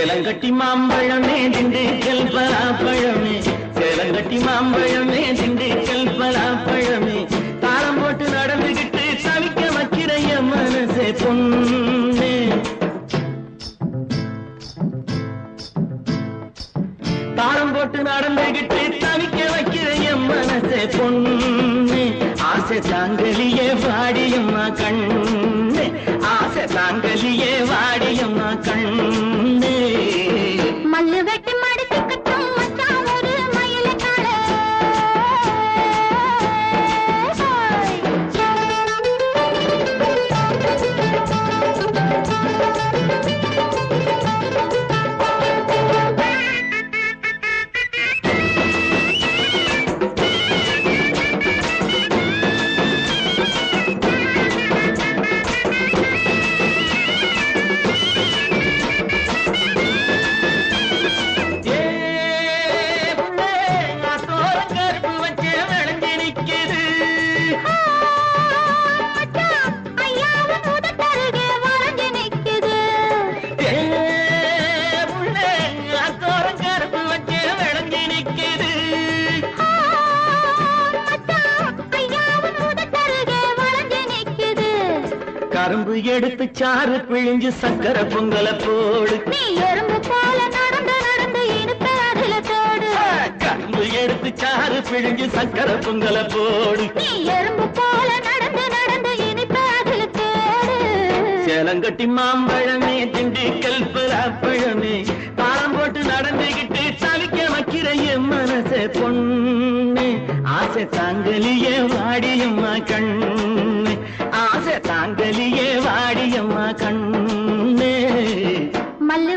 சேலங்கட்டி மாம்பழமே திண்டு திண்டுக்கல் பழமே சேலங்கட்டி மாம்பழமே திண்டு திண்டுக்கல் பழமே தாளம் போட்டு நடந்துகிட்டு தவிக்க வைக்கிற மனசே பொண்ணே. தாளம் போட்டு நடந்துகிட்டு தவிக்க வைக்கிறைய மனசே பொண்ணு. ஆசை தாங்கலியே வாடியம்மா கண்ணு. ஆசை தாங்கலியே வாடியம்மா கண்ணு. மல்லு கரும்பு எடுத்து சாறு பிழிஞ்சு சக்கரை பொங்கல போடு. நீ எறும்பு போல நடந்து நடந்து இனிப்ப அதுல தோடு. கரும்பு எடுத்து சாறு பிழிஞ்சு சக்கரை பொங்கல போடு. நீ எறும்பு போல நடந்து நடந்து இனிப்ப அதுல தோடு. சேலங்கட்டி மாம்பழமே திண்டுக்கல் பலாப்பழமே தாளம் போட்டு நடந்துகிட்டு தவிக்க வைக்கிற என் மனசே பொண்ணு. ஆசை தாங்கலியே வாடியம்மா கண்ணு. தாங்கலியே வாடியம்மா கண்ணு. மல்லு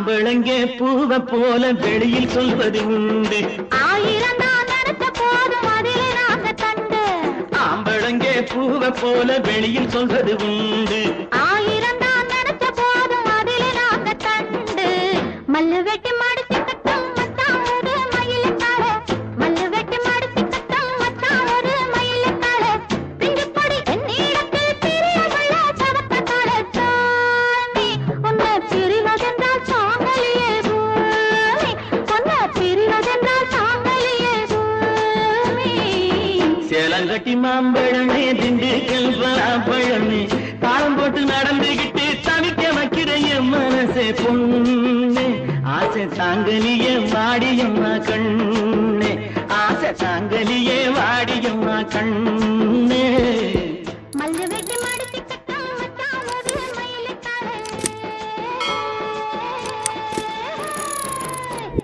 ஆம்பளங்க பூவ போல வெளியில் சொல்வது உண்டு ஆயிரம் ஆம்பளங்க பூவ போல வெளியில் சொல்வது உண்டு ஏலங்கட்டி மாம்பழமே திண்டுக்கல் பழமே தாளம் போட்டு நடந்துகிட்டு தவிக்க வைக்கிற என் மனசே பொண்ணு. ஆசை தாங்கலியே வாடியம்மா கண்ணு. ஆசை தாங்கலியே வாடியம்மா கண்ணு.